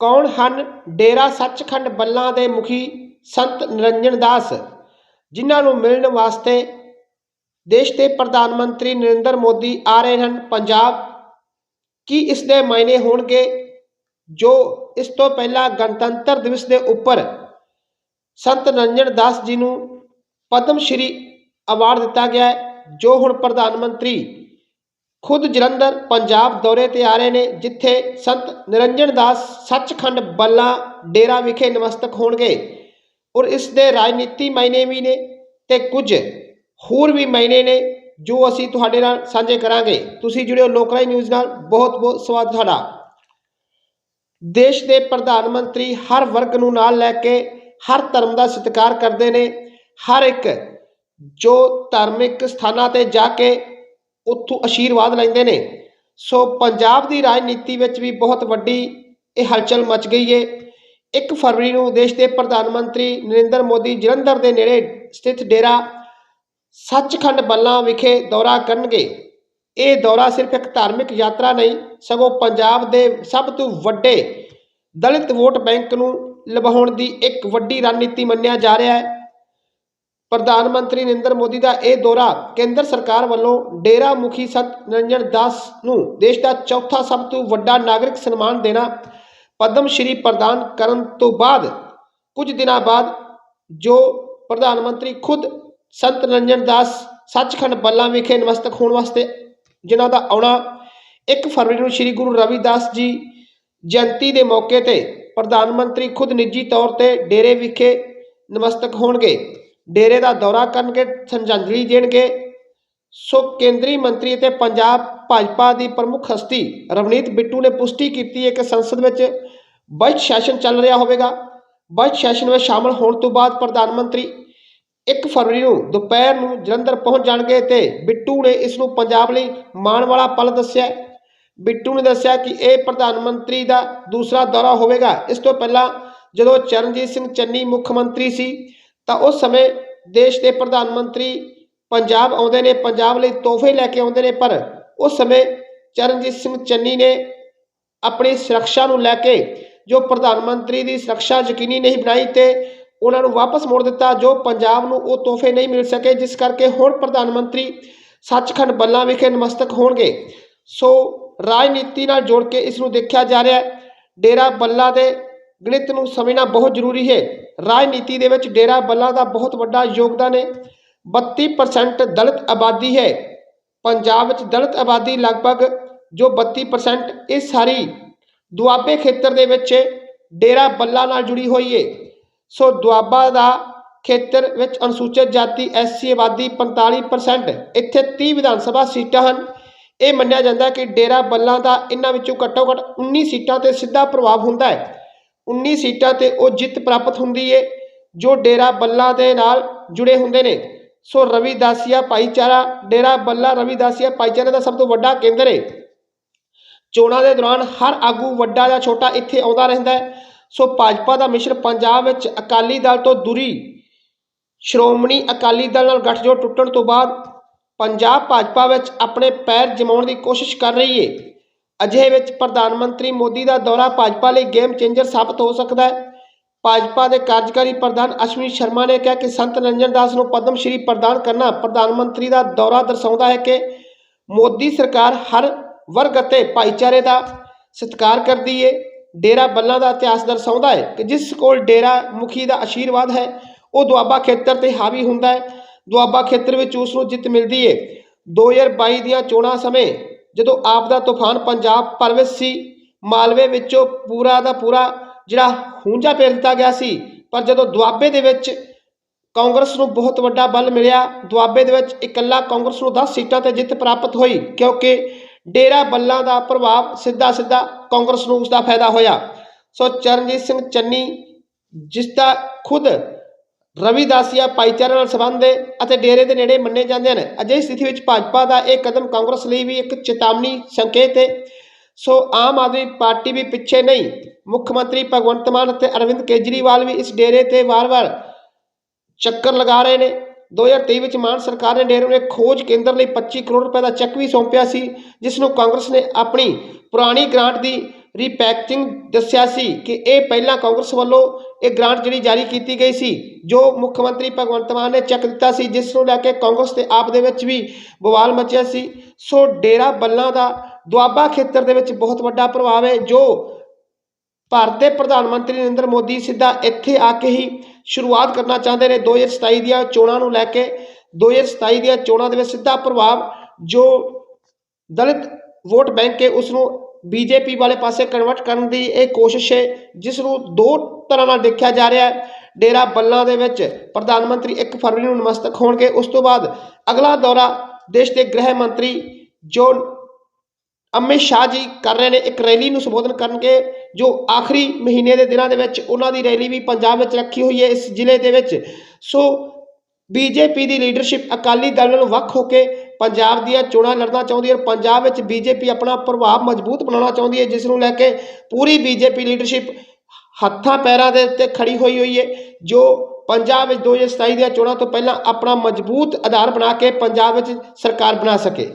ਕੌਣ ਹਨ ਡੇਰਾ ਸੱਚਖੰਡ ਬੱਲਾਂ ਦੇ ਮੁਖੀ ਸੰਤ ਨਿਰੰਜਨ ਦਾਸ, ਜਿਨ੍ਹਾਂ ਨੂੰ ਮਿਲਣ ਵਾਸਤੇ ਦੇਸ਼ ਦੇ ਪ੍ਰਧਾਨ ਮੰਤਰੀ ਨਰਿੰਦਰ ਮੋਦੀ ਆ ਰਹੇ ਹਨ? ਪੰਜਾਬ ਕੀ ਇਸ ਦੇ ਮਾਇਨੇ ਹੋਣਗੇ? ਜੋ ਇਸ ਤੋਂ ਪਹਿਲਾਂ ਗਣਤੰਤਰ ਦਿਵਸ ਦੇ ਉੱਪਰ ਸੰਤ ਨਿਰੰਜਨ ਦਾਸ ਜੀ ਨੂੰ ਪਦਮ ਸ਼੍ਰੀ ਅਵਾਰਡ ਦਿੱਤਾ ਗਿਆ ਜੋ ਹੁਣ ਪ੍ਰਧਾਨ ਮੰਤਰੀ ਖੁਦ ਜਲੰਧਰ ਪੰਜਾਬ ਦੌਰੇ ਤੇ ਆ ਰਹੇ ਨੇ, ਜਿੱਥੇ ਸੰਤ ਨਿਰੰਜਨ ਦਾਸ ਸੱਚਖੰਡ ਬੱਲਾ ਡੇਰਾ ਵਿਖੇ ਨਮਸਤਕ ਹੋਣਗੇ। ਔਰ ਇਸ ਦੇ ਰਾਜਨੀਤੀ ਮਾਇਨੇ ਵੀ ਨੇ ਤੇ ਕੁਝ ਹੋਰ ਵੀ ਮਾਇਨੇ ਨੇ, ਜੋ ਅਸੀਂ ਤੁਹਾਡੇ ਨਾਲ ਸਾਂਝੇ ਕਰਾਂਗੇ। ਤੁਸੀਂ ਜੁੜਿਓ ਲੋਕਰਾਈ ਨਿਊਜ਼ ਨਾਲ। ਬਹੁਤ ਬਹੁਤ ਸਵਾਗਤ ਤੁਹਾਡਾ। ਦੇਸ਼ ਦੇ ਪ੍ਰਧਾਨ ਮੰਤਰੀ ਹਰ ਵਰਗ ਨੂੰ ਨਾਲ ਲੈ ਕੇ ਹਰ ਧਰਮ ਦਾ ਸਤਿਕਾਰ ਕਰਦੇ ਨੇ। ਹਰ ਇੱਕ ਜੋ ਧਾਰਮਿਕ ਸਥਾਨਾਂ ਤੇ ਜਾ ਕੇ ਉੱਥੋਂ ਆਸ਼ੀਰਵਾਦ ਲੈਂਦੇ ਨੇ। ਸੋ ਪੰਜਾਬ ਦੀ ਰਾਜਨੀਤੀ ਵਿੱਚ ਵੀ ਬਹੁਤ ਵੱਡੀ ਇਹ ਹਲਚਲ ਮਚ ਗਈ ਏ। 1 ਫਰਵਰੀ ਨੂੰ ਦੇਸ਼ ਦੇ ਪ੍ਰਧਾਨ ਮੰਤਰੀ ਨਰਿੰਦਰ ਮੋਦੀ ਜਲੰਧਰ ਦੇ ਨੇੜੇ ਸਥਿਤ ਡੇਰਾ ਸੱਚਖੰਡ ਬੱਲਾ ਵਿਖੇ ਦੌਰਾ ਕਰਨਗੇ। ਇਹ ਦੌਰਾ ਸਿਰਫ ਇੱਕ ਧਾਰਮਿਕ ਯਾਤਰਾ ਨਹੀਂ, ਸਗੋਂ ਪੰਜਾਬ ਦੇ ਸਭ ਤੋਂ ਵੱਡੇ ਦਲਿਤ ਵੋਟ ਬੈਂਕ ਨੂੰ ਲਵਾਉਣ ਦੀ ਇੱਕ ਵੱਡੀ ਰਣਨੀਤੀ ਮੰਨਿਆ ਜਾ ਰਿਹਾ ਹੈ। ਪ੍ਰਧਾਨ ਮੰਤਰੀ ਨਰਿੰਦਰ ਮੋਦੀ ਦਾ ਇਹ ਦੌਰਾ ਕੇਂਦਰ ਸਰਕਾਰ ਵੱਲੋਂ ਡੇਰਾ ਮੁਖੀ ਸੰਤ ਨਿਰੰਜਨ ਦਾਸ ਨੂੰ ਦੇਸ਼ ਦਾ ਚੌਥਾ ਸਭ ਤੋਂ ਵੱਡਾ ਨਾਗਰਿਕ ਸਨਮਾਨ ਦੇਣਾ ਪਦਮ ਸ਼੍ਰੀ ਪ੍ਰਦਾਨ ਕਰਨ ਤੋਂ ਬਾਅਦ ਕੁਝ ਦਿਨਾਂ ਬਾਅਦ ਜੋ ਪ੍ਰਧਾਨ ਮੰਤਰੀ ਖੁਦ ਸੰਤ ਨਿਰੰਜਨ ਦਾਸ ਸੱਚਖੰਡ ਬੱਲਾ ਵਿਖੇ ਨਮਸਤਕ ਹੋਣ ਵਾਸਤੇ ਜਿਨ੍ਹਾਂ ਦਾ ਆਉਣਾ 1 ਫਰਵਰੀ ਨੂੰ ਸ੍ਰੀ ਗੁਰੂ ਰਵਿਦਾਸ ਜੀ ਜਯੰਤੀ ਦੇ ਮੌਕੇ ਤੇ ਪ੍ਰਧਾਨ ਮੰਤਰੀ ਖੁਦ ਨਿੱਜੀ ਤੌਰ ਤੇ ਡੇਰੇ ਵਿਖੇ ਨਮਸਤਕ ਹੋਣਗੇ। ਡੇਰੇ ਦਾ ਦੌਰਾ ਕਰਨਗੇ ਸ਼ਰਧਾਂਜਲੀ ਦੇਣਗੇ। ਸੋ ਕੇਂਦਰੀ ਮੰਤਰੀ ਅਤੇ ਪੰਜਾਬ ਭਾਜਪਾ ਦੀ ਪ੍ਰਮੁੱਖ ਹਸਤੀ ਰਵਨੀਤ ਬਿੱਟੂ ਨੇ ਪੁਸ਼ਟੀ ਕੀਤੀ ਹੈ ਕਿ ਸੰਸਦ ਵਿੱਚ ਬਜਟ ਸੈਸ਼ਨ ਚੱਲ ਰਿਹਾ ਹੋਵੇਗਾ। ਬਜਟ ਸੈਸ਼ਨ ਵਿੱਚ ਸ਼ਾਮਲ ਹੋਣ ਤੋਂ ਬਾਅਦ ਪ੍ਰਧਾਨ ਮੰਤਰੀ 1 ਫਰਵਰੀ ਨੂੰ ਦੁਪਹਿਰ ਨੂੰ ਜਲੰਧਰ ਪਹੁੰਚ ਜਾਣਗੇ ਤੇ ਬਿੱਟੂ ਨੇ ਇਸ ਨੂੰ ਪੰਜਾਬ ਲਈ ਮਾਣ ਵਾਲਾ ਪਲ ਦੱਸਿਆ ਬਿੱਟੂ ਨੇ ਦੱਸਿਆ ਕਿ ਇਹ ਪ੍ਰਧਾਨ ਮੰਤਰੀ ਦਾ ਦੂਸਰਾ ਦੌਰਾ ਹੋਵੇਗਾ। ਇਸ ਤੋਂ ਪਹਿਲਾਂ ਜਦੋਂ ਚਰਨਜੀਤ ਸਿੰਘ ਚੰਨੀ ਮੁੱਖ ਮੰਤਰੀ ਸੀ ਤਾਂ ਉਸ ਸਮੇਂ ਦੇਸ਼ ਦੇ ਪ੍ਰਧਾਨ ਮੰਤਰੀ ਪੰਜਾਬ ਆਉਂਦੇ ਨੇ, ਪੰਜਾਬ ਲਈ ਤੋਹਫੇ ਲੈ ਕੇ ਆਉਂਦੇ ਨੇ, ਪਰ ਉਸ ਸਮੇਂ ਚਰਨਜੀਤ ਸਿੰਘ ਚੰਨੀ ਨੇ ਆਪਣੀ ਸੁਰੱਖਿਆ ਨੂੰ ਲੈ ਕੇ ਜੋ ਪ੍ਰਧਾਨ ਮੰਤਰੀ ਦੀ ਸੁਰੱਖਿਆ ਯਕੀਨੀ ਨਹੀਂ ਬਣਾਈ ਤੇ ਉਹਨਾਂ ਨੂੰ ਵਾਪਸ ਮੋੜ ਦਿੱਤਾ, ਜੋ ਪੰਜਾਬ ਨੂੰ ਉਹ ਤੋਹਫੇ ਨਹੀਂ ਮਿਲ ਸਕੇ, ਜਿਸ ਕਰਕੇ ਹੁਣ ਪ੍ਰਧਾਨ ਮੰਤਰੀ ਸੱਚਖੰਡ ਬੱਲਾ ਵਿਖੇ ਨਮਸਤਕ ਹੋਣਗੇ। ਸੋ ਰਾਜਨੀਤੀ ਨਾਲ ਜੋੜ ਕੇ ਇਸ ਨੂੰ ਦੇਖਿਆ ਜਾ ਰਿਹਾ ਹੈ। ਡੇਰਾ ਬੱਲਾ ਦੇ ਗਣਿਤ ਨੂੰ ਸਮਝਣਾ ਬਹੁਤ ਜ਼ਰੂਰੀ ਹੈ। ਰਾਜਨੀਤੀ ਦੇ ਵਿੱਚ ਡੇਰਾ ਬੱਲਾ ਦਾ ਬਹੁਤ ਵੱਡਾ ਯੋਗਦਾਨ ਹੈ। 32% ਦਲਿਤ ਆਬਾਦੀ ਹੈ। ਪੰਜਾਬ ਵਿੱਚ ਦਲਿਤ ਆਬਾਦੀ ਲਗਭਗ ਜੋ 32% ਇਹ ਸਾਰੀ ਦੁਆਬੇ ਖੇਤਰ ਦੇ ਵਿੱਚ ਡੇਰਾ ਬੱਲਾ ਨਾਲ ਜੁੜੀ ਹੋਈ ਹੈ। ਸੋ ਦੁਆਬਾ ਦਾ ਖੇਤਰ ਵਿੱਚ ਅਨੁਸੂਚਿਤ ਜਾਤੀ ਐਸਸੀ ਆਬਾਦੀ 45% ਇੱਥੇ 30 ਵਿਧਾਨ ਸਭਾ ਸੀਟਾਂ ਹਨ। ਇਹ ਮੰਨਿਆ ਜਾਂਦਾ ਕਿ ਡੇਰਾ ਬੱਲਾ ਦਾ ਇਹਨਾਂ ਵਿੱਚੋਂ ਘੱਟੋ ਘੱਟ 19 ਸੀਟਾਂ ਤੇ ਸਿੱਧਾ ਪ੍ਰਭਾਵ ਹੁੰਦਾ ਹੈ। 19 ਸੀਟਾਂ ਤੇ ਉਹ ਜਿੱਤ ਪ੍ਰਾਪਤ ਹੁੰਦੀ ਏ, ਜੋ ਡੇਰਾ ਬੱਲਾ ਦੇ ਨਾਲ ਜੁੜੇ ਹੁੰਦੇ ਨੇ। ਸੋ ਰਵਿਦਾਸੀਆ ਭਾਈਚਾਰਾ, ਡੇਰਾ ਬੱਲਾ ਰਵਿਦਾਸੀਆ ਭਾਈਚਾਰੇ ਦਾ ਸਭ ਤੋਂ ਵੱਡਾ ਕੇਂਦਰ ਏ। ਚੋਣਾਂ ਦੇ ਦੌਰਾਨ ਹਰ ਆਗੂ ਵੱਡਾ ਜਾਂ ਛੋਟਾ ਇੱਥੇ ਆਉਂਦਾ ਰਹਿੰਦਾ ਹੈ ਸੋ ਭਾਜਪਾ ਦਾ ਮਿਸ਼ਨ ਪੰਜਾਬ ਵਿੱਚ ਅਕਾਲੀ ਦਲ ਤੋਂ ਦੂਰੀ, ਸ਼੍ਰੋਮਣੀ ਅਕਾਲੀ ਦਲ ਨਾਲ ਗੱਠਜੋੜ ਟੁੱਟਣ ਤੋਂ ਬਾਅਦ ਪੰਜਾਬ ਭਾਜਪਾ ਵਿੱਚ ਆਪਣੇ ਪੈਰ ਜਮਾਉਣ ਦੀ ਕੋਸ਼ਿਸ਼ ਕਰ ਰਹੀ ਏ। ਅਜਿਹੇ ਵਿੱਚ ਪ੍ਰਧਾਨ ਮੰਤਰੀ ਮੋਦੀ ਦਾ ਦੌਰਾ ਭਾਜਪਾ ਲਈ ਗੇਮ ਚੇਂਜਰ ਸਾਬਤ ਹੋ ਸਕਦਾ ਹੈ। ਭਾਜਪਾ ਦੇ ਕਾਰਜਕਾਰੀ ਪ੍ਰਧਾਨ ਅਸ਼ਵਨੀ ਸ਼ਰਮਾ ਨੇ ਕਿਹਾ ਕਿ ਸੰਤ ਰੰਜਨ ਦਾਸ ਨੂੰ ਪਦਮ ਸ਼੍ਰੀ ਪ੍ਰਦਾਨ ਕਰਨਾ ਪ੍ਰਧਾਨ ਮੰਤਰੀ ਦਾ ਦੌਰਾ ਦਰਸਾਉਂਦਾ ਹੈ ਕਿ ਮੋਦੀ ਸਰਕਾਰ ਹਰ ਵਰਗ ਅਤੇ ਭਾਈਚਾਰੇ ਦਾ ਸਤਿਕਾਰ ਕਰਦੀ ਏ। ਡੇਰਾ ਬੱਲਾ ਦਾ ਇਤਿਹਾਸ ਦਰਸਾਉਂਦਾ ਹੈ ਕਿ ਜਿਸ ਕੋਲ ਡੇਰਾ ਮੁਖੀ ਦਾ ਆਸ਼ੀਰਵਾਦ ਹੈ, ਉਹ ਦੁਆਬਾ ਖੇਤਰ ਤੇ ਹਾਵੀ ਹੁੰਦਾ ਹੈ। ਦੁਆਬਾ ਖੇਤਰ ਵਿੱਚ ਉਸ ਨੂੰ ਜਿੱਤ ਮਿਲਦੀ ਏ। 2022 ਦੀਆਂ ਚੋਣਾਂ ਸਮੇਂ ਜਦੋਂ ਆਪ ਦਾ ਤੂਫਾਨ ਪੰਜਾਬ ਭਰ ਵਿੱਚ ਸੀ, ਮਾਲਵੇ ਵਿੱਚੋਂ ਪੂਰਾ ਦਾ ਪੂਰਾ ਜਿਹੜਾ ਹੂੰਜਾ ਫੇਰ ਦਿੱਤਾ ਗਿਆ ਸੀ। ਪਰ ਜਦੋਂ ਦੁਆਬੇ ਦੇ ਵਿੱਚ ਕਾਂਗਰਸ ਨੂੰ ਬਹੁਤ ਵੱਡਾ ਬਲ ਮਿਲਿਆ, ਦੁਆਬੇ ਦੇ ਵਿੱਚ ਇਕੱਲਾ ਕਾਂਗਰਸ ਨੂੰ 10 ਸੀਟਾਂ ਤੇ ਜਿੱਤ ਪ੍ਰਾਪਤ ਹੋਈ, ਕਿਉਂਕਿ ਡੇਰਾ ਬੱਲਾ ਦਾ ਪ੍ਰਭਾਵ ਸਿੱਧਾ ਸਿੱਧਾ ਕਾਂਗਰਸ ਨੂੰ ਉਸ ਦਾ ਫਾਇਦਾ ਹੋਇਆ। ਸੋ ਚਰਨਜੀਤ ਸਿੰਘ ਚੰਨੀ ਜਿਸ ਦਾ ਖੁਦ ਰਵਿਦਾਸੀਆ ਭਾਈਚਾਰੇ ਨਾਲ ਸੰਬੰਧ ਹੈ ਅਤੇ ਡੇਰੇ ਦੇ ਨੇੜੇ ਮੰਨੇ ਜਾਂਦੇ ਹਨ। ਅਜਿਹੀ ਸਥਿਤੀ ਵਿੱਚ ਭਾਜਪਾ ਦਾ ਇਹ ਕਦਮ ਕਾਂਗਰਸ ਲਈ ਵੀ ਇੱਕ ਚੇਤਾਵਨੀ ਸੰਕੇਤ ਹੈ। ਸੋ ਆਮ ਆਦਮੀ ਪਾਰਟੀ ਵੀ ਪਿੱਛੇ ਨਹੀਂ। ਮੁੱਖ ਮੰਤਰੀ ਭਗਵੰਤ ਮਾਨ ਅਤੇ ਅਰਵਿੰਦ ਕੇਜਰੀਵਾਲ ਵੀ ਇਸ ਡੇਰੇ ਤੇ ਵਾਰ-ਵਾਰ ਚੱਕਰ ਲਗਾ ਰਹੇ ਨੇ। 2023 ਵਿੱਚ ਮਾਨ ਸਰਕਾਰ ਨੇ ਡੇਰੇ ਨੂੰ ਖੋਜ ਕੇਂਦਰ ਲਈ 25 ਕਰੋੜ ਰੁਪਏ ਦਾ ਚੈੱਕ ਵੀ ਸੌਂਪਿਆ ਸੀ, ਜਿਸ ਨੂੰ ਕਾਂਗਰਸ ਨੇ ਆਪਣੀ ਪੁਰਾਣੀ ਗ੍ਰਾਂਟ ਦੀ ਰੀਪੈਕਟਿੰਗ ਦੱਸਿਆ ਸੀ ਕਿ ਇਹ ਪਹਿਲਾਂ ਕਾਂਗਰਸ ਵੱਲੋਂ ਇਹ ਗ੍ਰਾਂਟ ਜਿਹੜੀ ਜਾਰੀ ਕੀਤੀ ਗਈ ਸੀ, ਜੋ ਮੁੱਖ ਮੰਤਰੀ ਭਗਵੰਤ ਮਾਨ ਨੇ ਚੱਕ ਦਿੱਤਾ ਸੀ, ਜਿਸ ਨੂੰ ਲੈ ਕੇ ਕਾਂਗਰਸ ਤੇ ਆਪ ਦੇ ਵਿੱਚ ਵੀ ਬਵਾਲ ਮਚਿਆ ਸੀ। ਸੋ ਡੇਰਾ ਬੱਲਾਂ ਦਾ ਦੁਆਬਾ ਖੇਤਰ ਦੇ ਵਿੱਚ ਬਹੁਤ ਵੱਡਾ ਪ੍ਰਭਾਵ ਹੈ, ਜੋ ਭਾਰਤ ਦੇ ਪ੍ਰਧਾਨ ਮੰਤਰੀ ਨਰਿੰਦਰ ਮੋਦੀ ਸਿੱਧਾ ਇੱਥੇ ਆ ਕੇ ਹੀ ਸ਼ੁਰੂਆਤ ਕਰਨਾ ਚਾਹੁੰਦੇ ਨੇ। 2027 ਦੀਆਂ ਚੋਣਾਂ ਨੂੰ ਲੈ ਕੇ 2027 ਦੀਆਂ ਚੋਣਾਂ ਦੇ ਵਿੱਚ ਸਿੱਧਾ ਪ੍ਰਭਾਵ ਜੋ ਦਲਿਤ ਵੋਟ ਬੈਂਕ ਹੈ, ਉਸ ਨੂੰ ਬੀਜੇਪੀ ਵਾਲੇ ਪਾਸੇ ਕਨਵਰਟ ਕਰਨ ਦੀ ਇਹ ਕੋਸ਼ਿਸ਼ ਹੈ, ਜਿਸ ਨੂੰ ਦੋ ਤਰ੍ਹਾਂ ਨਾਲ ਦੇਖਿਆ ਜਾ ਰਿਹਾ ਹੈ। ਡੇਰਾ ਬੱਲਾਂ ਦੇ ਵਿੱਚ ਪ੍ਰਧਾਨ ਮੰਤਰੀ 1 ਫਰਵਰੀ ਨੂੰ ਨਮਸਤਕ ਹੋਣਗੇ, ਉਸ ਤੋਂ ਬਾਅਦ ਅਗਲਾ ਦੌਰਾ ਦੇਸ਼ ਦੇ ਗ੍ਰਹਿ ਮੰਤਰੀ ਜੋ ਅਮਿਤ ਸ਼ਾਹ ਜੀ ਕਰ ਰਹੇ ਨੇ, ਇੱਕ ਰੈਲੀ ਨੂੰ ਸੰਬੋਧਨ ਕਰਨਗੇ, ਜੋ ਆਖਰੀ ਮਹੀਨੇ ਦੇ ਦਿਨਾਂ ਦੇ ਵਿੱਚ ਉਹਨਾਂ ਦੀ ਰੈਲੀ ਵੀ ਪੰਜਾਬ ਵਿੱਚ ਰੱਖੀ ਹੋਈ ਹੈ, ਇਸ ਜ਼ਿਲ੍ਹੇ ਦੇ ਵਿੱਚ। ਸੋ ਬੀਜੇਪੀ ਦੀ ਲੀਡਰਸ਼ਿਪ ਅਕਾਲੀ ਦਲ ਨਾਲੋਂ ਵੱਖ ਹੋ ਕੇ ਪੰਜਾਬ ਦੀਆਂ ਚੋਣਾਂ ਲੜਨਾ ਚਾਹੁੰਦੀ ਹੈ ਔਰ ਪੰਜਾਬ ਵਿੱਚ ਬੀਜੇਪੀ ਆਪਣਾ ਪ੍ਰਭਾਵ ਮਜ਼ਬੂਤ ਬਣਾਉਣਾ ਚਾਹੁੰਦੀ ਹੈ, ਜਿਸ ਨੂੰ ਲੈ ਕੇ ਪੂਰੀ ਬੀਜੇਪੀ ਲੀਡਰਸ਼ਿਪ ਹੱਥਾਂ ਪੈਰਾਂ ਦੇ ਉੱਤੇ ਖੜੀ ਹੋਈ ਹੋਈ ਹੈ, ਜੋ ਪੰਜਾਬ ਵਿੱਚ 2027 ਦੀਆਂ ਚੋਣਾਂ ਤੋਂ ਪਹਿਲਾਂ ਆਪਣਾ ਮਜ਼ਬੂਤ ਆਧਾਰ ਬਣਾ ਕੇ ਪੰਜਾਬ ਵਿੱਚ ਸਰਕਾਰ ਬਣਾ ਸਕੇ।